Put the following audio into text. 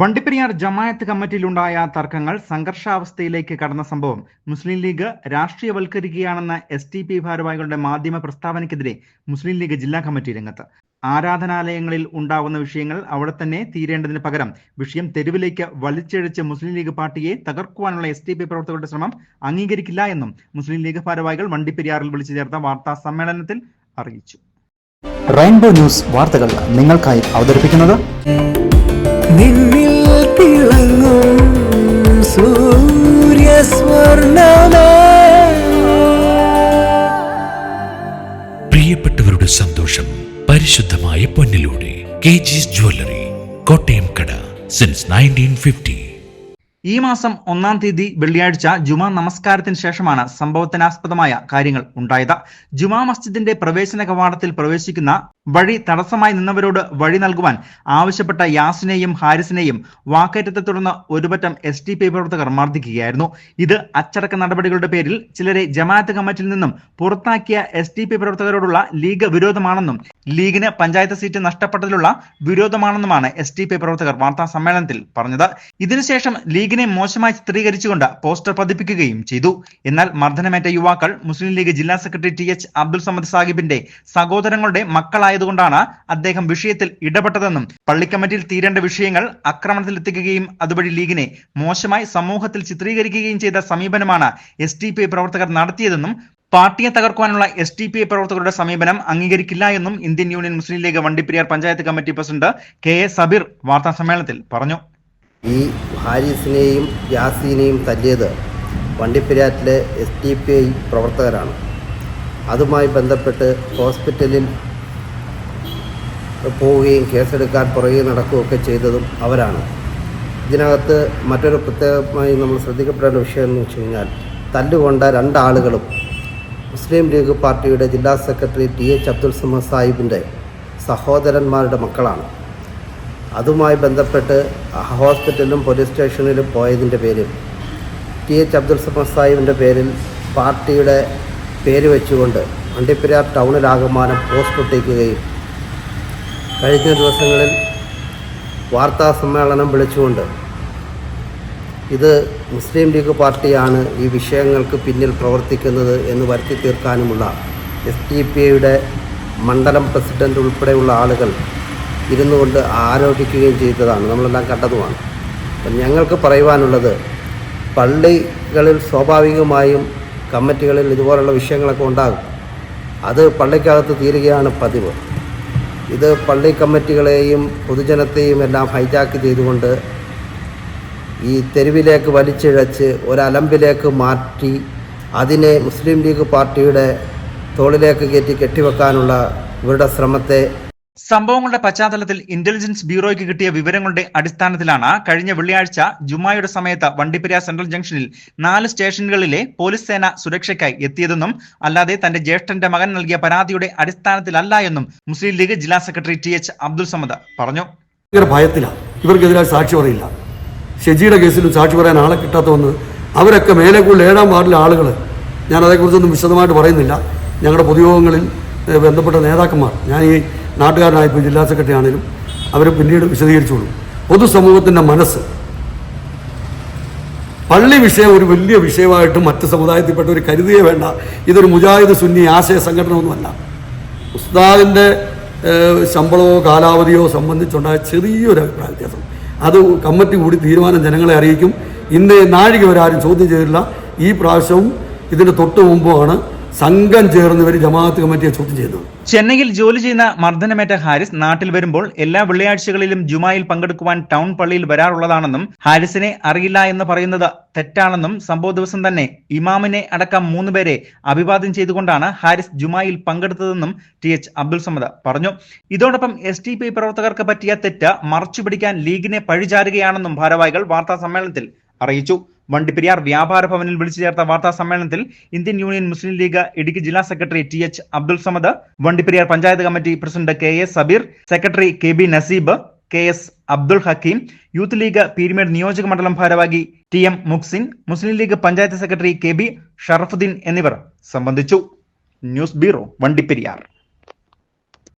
വണ്ടിപ്പെരിയാർ ജമായത്ത് കമ്മിറ്റിയിലുണ്ടായ തർക്കങ്ങൾ സംഘർഷാവസ്ഥയിലേക്ക് കടന്ന സംഭവം മുസ്ലിം ലീഗ് രാഷ്ട്രീയവൽക്കരിക്കുകയാണെന്ന എസ് ടി പി ഭാരവാഹികളുടെ മാധ്യമ പ്രസ്താവനയ്ക്കെതിരെ മുസ്ലിം ലീഗ് ജില്ലാ കമ്മിറ്റി രംഗത്ത്. ആരാധനാലയങ്ങളിൽ ഉണ്ടാകുന്ന വിഷയങ്ങൾ അവിടെ തന്നെ തീരേണ്ടതിന് പകരം വിഷയം തെരുവിലേക്ക് വലിച്ചിഴച്ച് മുസ്ലിം ലീഗ് പാർട്ടിയെ തകർക്കുവാനുള്ള എസ് ടി പി പ്രവർത്തകരുടെ ശ്രമം അംഗീകരിക്കില്ല എന്നും മുസ്ലിം ലീഗ് ഭാരവാഹികൾ വണ്ടിപ്പെരിയാറിൽ വിളിച്ചു ചേർത്ത വാർത്താ സമ്മേളനത്തിൽ അറിയിച്ചു. റെയിൻബോ ന്യൂസ് വാർത്തകൾ നിങ്ങൾക്കായി അവതരിപ്പിക്കുന്നത് നിന്നിൽ തിളങ്ങും സൂര്യസ്വർണമേ. പ്രിയപ്പെട്ടവരുടെ സന്തോഷം പരിശുദ്ധമായ പൊന്നിലൂടെ. കെ ജിസ് ജ്വല്ലറി കോട്ടയം കട സിൻസ് നയന്റീൻ ഫിഫ്റ്റി ഈ മാസം ഒന്നാം തീയതി വെള്ളിയാഴ്ച ജുമാ നമസ്കാരത്തിന് ശേഷമാണ് സംഭവത്തിനാസ്പദമായ കാര്യങ്ങൾ ഉണ്ടായത്. ജുമാ മസ്ജിദിന്റെ പ്രവേശന കവാടത്തിൽ പ്രവേശിക്കുന്ന വഴി തടസ്സമായി നിന്നവരോട് വഴി നൽകുവാൻ ആവശ്യപ്പെട്ട യാസിനെയും ഹാരിസിനെയും വാക്കേറ്റത്തെ തുടർന്ന് ഒരുപറ്റം എസ് ടി പി പ്രവർത്തകർ മർദ്ദിക്കുകയായിരുന്നു. ഇത് അച്ചടക്ക നടപടികളുടെ പേരിൽ ചിലരെ ജമാഅത്ത് കമ്മിറ്റിയിൽ നിന്നും പുറത്താക്കിയ എസ് ടി പി പ്രവർത്തകരോടുള്ള ലീഗ് വിരോധമാണെന്നും ലീഗിന് പഞ്ചായത്ത് സീറ്റ് നഷ്ടപ്പെട്ടതിലുള്ള വിരോധമാണെന്നുമാണ് എസ് ടി പി പ്രവർത്തകർ വാർത്താ സമ്മേളനത്തിൽ പറഞ്ഞത്. ഇതിനുശേഷം ലീഗിനെ മോശമായി ചിത്രീകരിച്ചുകൊണ്ട് പോസ്റ്റർ പതിപ്പിക്കുകയും ചെയ്തു. എന്നാൽ മർദ്ദനമേറ്റ യുവാക്കൾ മുസ്ലിം ലീഗ് ജില്ലാ secretary T H Abdul Samad സാഹിബിന്റെ സഹോദരങ്ങളുടെ മക്കളായതുകൊണ്ടാണ് അദ്ദേഹം വിഷയത്തിൽ ഇടപെട്ടതെന്നും പള്ളി കമ്മിറ്റിയിൽ തീരേണ്ട വിഷയങ്ങൾ ആക്രമണത്തിൽ എത്തിക്കുകയും അതുവഴി ലീഗിനെ മോശമായി സമൂഹത്തിൽ ചിത്രീകരിക്കുകയും ചെയ്ത സമീപനമാണ് എസ് പ്രവർത്തകർ നടത്തിയതെന്നും പാർട്ടിയെ തകർക്കാനുള്ള എസ് ടി പി ഐ പ്രവർത്തകരുടെ സമീപനം അംഗീകരിക്കില്ല എന്നും Indian Union Muslim League Vandiperiyar panchayat committee president K A Sabeer വാർത്താ സമ്മേളനത്തിൽ പറഞ്ഞു. ഈ ഹാരിസിനെയും യാസീനെയും തല്ലിയത് വണ്ടിപ്പെരിയാറ്റിലെ എസ് ടി പി ഐ പ്രവർത്തകരാണ്. അതുമായി ബന്ധപ്പെട്ട് ഹോസ്പിറ്റലിൽ പോവുകയും കേസെടുക്കാൻ പുറകെ നടക്കുകയൊക്കെ ചെയ്തതും അവരാണ്. ഇതിനകത്ത് മറ്റൊരു പ്രത്യേകമായി നമ്മൾ ശ്രദ്ധിക്കപ്പെടേണ്ട വിഷയം എന്ന് വെച്ച് കഴിഞ്ഞാൽ തല്ലുകൊണ്ട രണ്ടാളുകളും മുസ്ലിം ലീഗ് പാർട്ടിയുടെ ജില്ലാ secretary T H Abdul Samad സാഹിബിന്റെ സഹോദരന്മാരുടെ മക്കളാണ്. അതുമായി ബന്ധപ്പെട്ട് ഹോസ്പിറ്റലിലും പോലീസ് സ്റ്റേഷനിലും പോയതിന്റെ പേരിൽ ടി എച്ച് അബ്ദുൽ സമദ് സാഹിബിന്റെ പേരിൽ പാർട്ടിയുടെ പേര് വെച്ചുകൊണ്ട് വണ്ടിപ്പെരിയാർ ടൗണിലാകമാനം പോസ്റ്റ് ഒട്ടിക്കുകയും കഴിഞ്ഞ ദിവസങ്ങളിൽ വാർത്താ സമ്മേളനം വിളിച്ചുകൊണ്ട് ഇത് മുസ്ലിം ലീഗ് പാർട്ടിയാണ് ഈ വിഷയങ്ങൾക്ക് പിന്നിൽ പ്രവർത്തിക്കുന്നത് എന്ന് വരുത്തി തീർക്കാനുമുള്ള എസ് ഡി പി ഐയുടെ മണ്ഡലം പ്രസിഡന്റ് ഉൾപ്പെടെയുള്ള ആളുകൾ ഇരുന്നു കൊണ്ട് ആരോപിക്കുകയും ചെയ്തതാണ്. നമ്മളെല്ലാം കണ്ടതുമാണ്. അപ്പം ഞങ്ങൾക്ക് പറയുവാനുള്ളത് പള്ളികളിൽ സ്വാഭാവികമായും കമ്മിറ്റികളിൽ ഇതുപോലുള്ള വിഷയങ്ങളൊക്കെ ഉണ്ടാകും. അത് പള്ളിക്കകത്ത് തീരുകയാണ് പതിവ്. ഇത് പള്ളി കമ്മിറ്റികളെയും പൊതുജനത്തെയും എല്ലാം ഹൈജാക്ക് ചെയ്തുകൊണ്ട് ഈ തെരുവിലേക്ക് വലിച്ചിഴച്ച് ഒരലമ്പിലേക്ക് മാറ്റി അതിനെ മുസ്ലിം ലീഗ് പാർട്ടിയുടെ തോളിലേക്ക് കയറ്റി കെട്ടിവെക്കാനുള്ള ഇവരുടെ ശ്രമത്തെ സംഭവങ്ങളുടെ പശ്ചാത്തലത്തിൽ ഇന്റലിജൻസ് ബ്യൂറോയ്ക്ക് കിട്ടിയ വിവരങ്ങളുടെ അടിസ്ഥാനത്തിലാണ് കഴിഞ്ഞ വെള്ളിയാഴ്ച ജുമായുടെ സമയത്ത് വണ്ടിപ്പെരിയ സെൻട്രൽ ജംഗ്ഷനിൽ നാല് സ്റ്റേഷനുകളിലെ പോലീസ് സേന സുരക്ഷയ്ക്കായി എത്തിയതെന്നും അല്ലാതെ തന്റെ ജ്യേഷ്ഠന്റെ മകൻ നൽകിയ പരാതിയുടെ അടിസ്ഥാനത്തിലല്ല എന്നും മുസ്ലിം ലീഗ് ജില്ലാ secretary T H Abdul Samad പറഞ്ഞു. ഇവർക്കെതിരായി സാക്ഷി പറയില്ല. ഷെജിയുടെ കേസിലും സാക്ഷി പറയാൻ ആളെ കിട്ടാത്തവന്ന് അവരൊക്കെ മേലെ കൂടുതൽ ഏഴാം വാർഡിലെ ആളുകൾ ഞാൻ അതേക്കുറിച്ചൊന്നും വിശദമായിട്ട് പറയുന്നില്ല. ഞങ്ങളുടെ പൊതുയോഗങ്ങളിൽ ബന്ധപ്പെട്ട നേതാക്കന്മാർ ഞാൻ ഈ നാട്ടുകാരനായപ്പോൾ ജില്ലാ സെക്രട്ടറി ആണെങ്കിലും അവർ പിന്നീട് വിശദീകരിച്ചോളൂ. പൊതുസമൂഹത്തിന്റെ മനസ്സ്. പള്ളി വിഷയം ഒരു വലിയ വിഷയമായിട്ട് മറ്റ് സമുദായത്തിൽപ്പെട്ട ഒരു കരുതിയേ വേണ്ട. ഇതൊരു മുജാഹിദ് സുന്നി ആശയ സംഘടനയൊന്നുമല്ല. ഉസ്താദിന്റെ ശമ്പളമോ കാലാവധിയോ സംബന്ധിച്ചുണ്ടായ ചെറിയൊരു അഭിപ്രായ വ്യത്യാസം. അത് കമ്മിറ്റി കൂടി തീരുമാനം ജനങ്ങളെ അറിയിക്കും. ഇന്ന് നാഴിക വരെ ആരും ചോദ്യം ചെയ്തിട്ടില്ല. ഈ പ്രാവശ്യവും ഇതിന്റെ തൊട്ട് മുമ്പുമാണ് സംഘം ചേർന്ന് ജമാഅത്ത് കമ്മിറ്റിയെ ചോദ്യം ചെയ്യുന്നത്. ചെന്നൈയിൽ ജോലി ചെയ്യുന്ന മർദ്ദനമേറ്റ ഹാരിസ് നാട്ടിൽ വരുമ്പോൾ എല്ലാ വെള്ളിയാഴ്ചകളിലും ജുമായിൽ പങ്കെടുക്കുവാൻ ടൗൺ പള്ളിയിൽ വരാറുള്ളതാണെന്നും ഹാരിസിനെ അറിയില്ല എന്ന് പറയുന്നത് തെറ്റാണെന്നും സംഭവ ദിവസം തന്നെ ഇമാമിനെ അടക്കം മൂന്നുപേരെ അഭിവാദ്യം ചെയ്തുകൊണ്ടാണ് ഹാരിസ് ജുമായിൽ പങ്കെടുത്തതെന്നും ടി എച്ച് അബ്ദുൾ സമദ് പറഞ്ഞു. ഇതോടൊപ്പം എസ് ടി പി പ്രവർത്തകർക്ക് പറ്റിയ തെറ്റ് മറച്ചുപിടിക്കാൻ ലീഗിനെ പഴിചാരുകയാണെന്നും ഭാരവാഹികൾ വാർത്താ സമ്മേളനത്തിൽ അറിയിച്ചു. വണ്ടിപ്പെരിയാർ വ്യാപാര ഭവനിൽ വിളിച്ചു ചേർത്ത വാർത്താ സമ്മേളനത്തിൽ ഇന്ത്യൻ യൂണിയൻ മുസ്ലിം ലീഗ് ഇടുക്കി ജില്ലാ secretary T H Abdul Samad Vandiperiyar panchayat committee president K S Sabeer secretary K B Naseeb K S Abdul Hakeem youth League Peermade നിയോജക മണ്ഡലം ഭാരവാഹി T M Muksin Muslim League panchayat secretary K B Sharafuddin എന്നിവർ സംബന്ധിച്ചു. News bureau Vandiperiyar